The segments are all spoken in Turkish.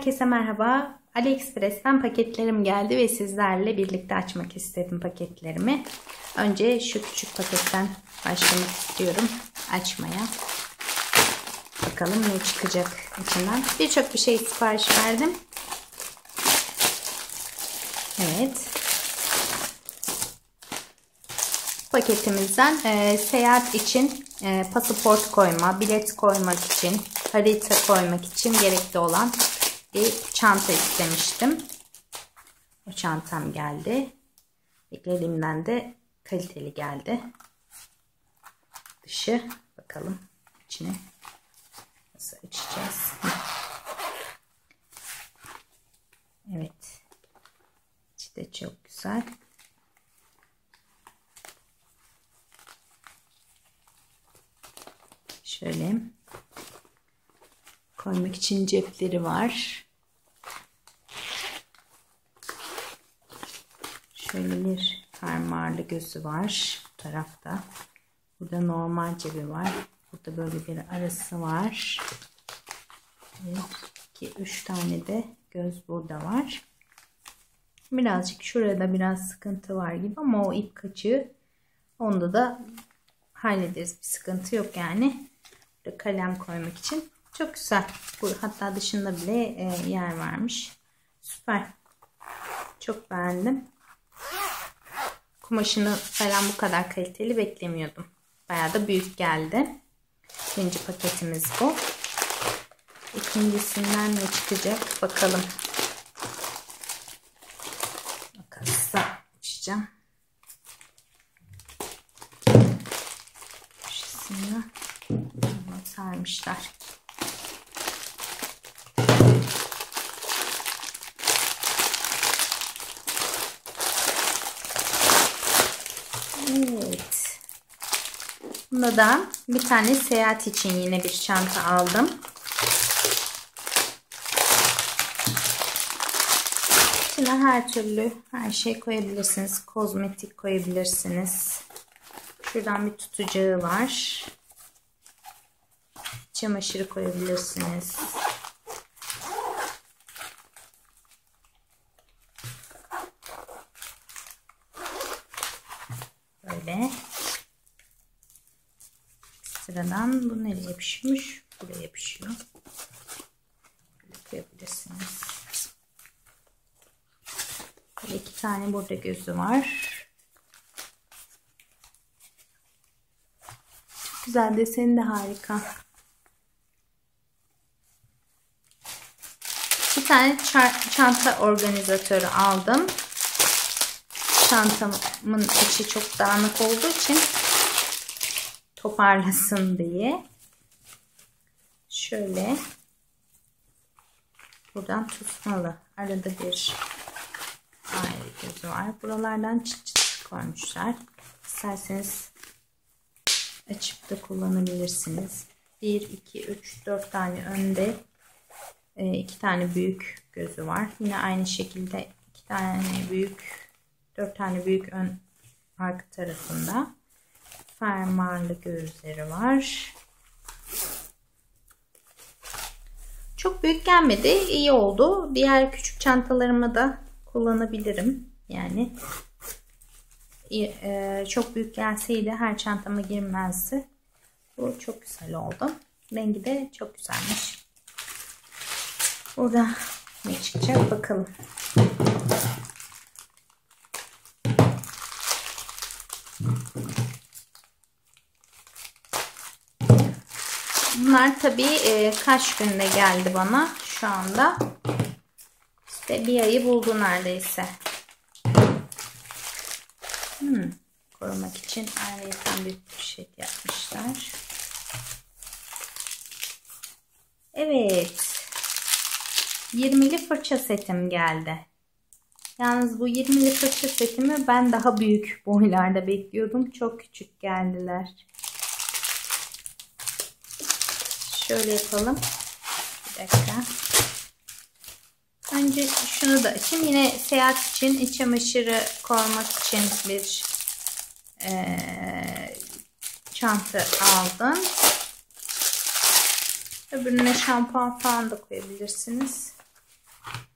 Herkese merhaba. AliExpress'ten paketlerim geldi ve sizlerle birlikte açmak istedim paketlerimi. Önce şu küçük paketten başlamak istiyorum açmaya. Bakalım ne çıkacak içinden. Birçok bir şey sipariş verdim. Evet. Paketimizden e, seyahat için e, pasaport koyma, bilet koymak için, harita koymak için gerekli olan bir çanta istemiştim. O çantam geldi. Beklediğimden de kaliteli geldi. Dışı bakalım içine nasıl açacağız. Evet. İçi de çok güzel. Şöyle koymak için cepleri var. Şöyle bir fermuarlı gözü var bu tarafta. Burada normal cebi var. Burada böyle bir arası var. 2 3 tane de göz burada var. Birazcık şurada biraz sıkıntı var gibi ama o ip kaçığı onda da hallederiz. Bir sıkıntı yok yani. Burada kalem koymak için. Çok güzel. Bu, hatta dışında bile e, yer varmış. Süper. Çok beğendim. Kumaşını falan bu kadar kaliteli beklemiyordum. Bayağı da büyük geldi. Birinci paketimiz bu. İkincisinden ne çıkacak bakalım. Makasla açacağım. Şişini sarmışlar. Da bir tane seyahat için yine bir çanta aldım. İçine her türlü her şey koyabilirsiniz. Kozmetik koyabilirsiniz. Şuradan bir tutacağı var. Çamaşırı koyabilirsiniz. Böyle. Sıradan bu nereye yapışmış? Buraya yapışıyor. Böyle koyabilirsiniz. Böyle iki tane burada gözü var. Çok güzel deseni de harika. Bir tane çanta organizatörü aldım çantamın içi çok dağınık olduğu için toparlasın diye şöyle buradan tutmalı. Arada bir ayrı gözü var. Buralardan çıt çıt koymuşlar. İsterseniz açıp da kullanabilirsiniz. 1, 2, 3, 4 tane önde 2 tane büyük gözü var. Yine aynı şekilde 2 tane büyük 4 tane büyük ön arka tarafında fermuarlı gözleri var. Çok büyük gelmedi. iyi oldu. Diğer küçük çantalarımı da kullanabilirim. Yani e, çok büyük gelseydi her çantama girmezdi. Bu çok güzel oldu. Rengi de çok güzelmiş. Burada ne çıkacak bakalım. Bunlar tabii e, kaç günde geldi bana şu anda. İşte bir ayı buldu neredeyse. Hmm, korumak için ayrıca bir poşet yapmışlar. Evet. 20'li fırça setim geldi. Yalnız bu 20'li fırça setimi ben daha büyük boylarda bekliyordum. Çok küçük geldiler. Şöyle yapalım. Bir dakika. Önce şunu da açayım. Yine seyahat için iç çamaşırı koymak için bir e, çanta aldım. Öbürüne şampuan falan da koyabilirsiniz.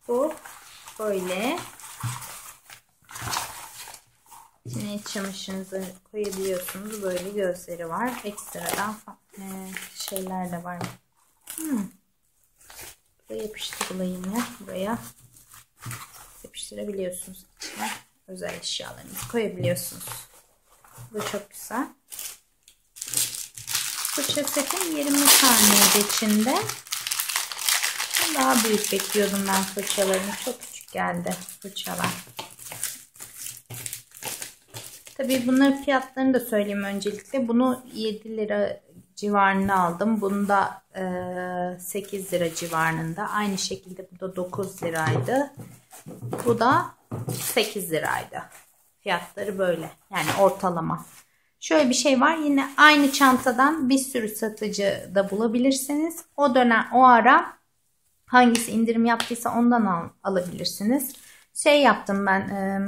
Bu böyle. İçine iç çamaşırınızı koyabiliyorsunuz. Böyle gözleri var. Ekstradan e, şeyler de var. Hmm. Buraya yapıştırılayım ya. Buraya yapıştırabiliyorsunuz. İçine özel eşyalarınızı koyabiliyorsunuz. Bu çok güzel. Fırça setim 20 saniyede içinde. Daha büyük bekliyordum ben fırçalarını. Çok küçük geldi fırçalar. Tabii bunların fiyatlarını da söyleyeyim öncelikle. Bunu 7 lira civarında aldım. Bunda e, 8 lira civarında. Aynı şekilde bu da 9 liraydı. Bu da 8 liraydı. Fiyatları böyle. Yani ortalama. Şöyle bir şey var. Yine aynı çantadan bir sürü satıcı da bulabilirsiniz. O dönem o ara hangisi indirim yaptıysa ondan al, alabilirsiniz. Şey yaptım ben e,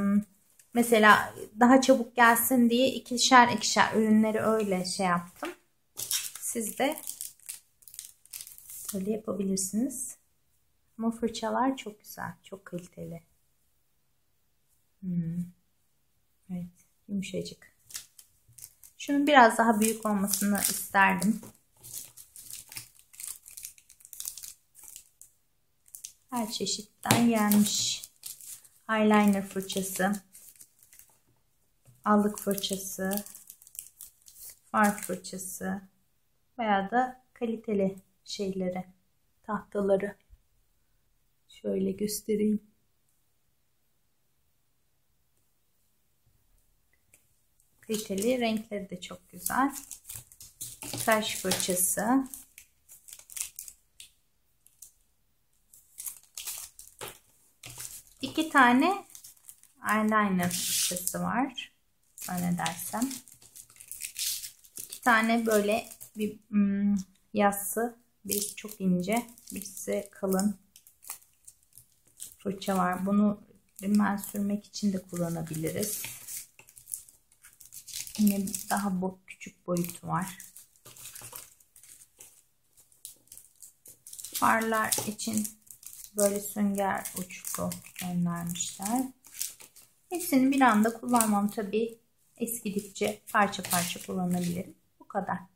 mesela daha çabuk gelsin diye ikişer ikişer ürünleri öyle şey yaptım. Siz de öyle yapabilirsiniz. Ama fırçalar çok güzel. Çok kaliteli. Hmm. Evet. Yumuşacık. Şunun biraz daha büyük olmasını isterdim. Her çeşitten gelmiş. Eyeliner fırçası. Allık fırçası. Far fırçası. Veya da kaliteli şeyleri. Tahtaları. Şöyle göstereyim. Kaliteli. Renkleri de çok güzel. Taş fırçası. İki tane eyeliner fırçası var. Zannedersem. İki tane böyle bir hmm, yassı. Birisi çok ince. Birisi kalın fırça var. Bunu rimel sürmek için de kullanabiliriz. Yine daha bu küçük boyutu var. Farlar için böyle sünger uçlu göndermişler. Hepsini bir anda kullanmam tabi eskidikçe parça parça kullanabilirim. Bu kadar.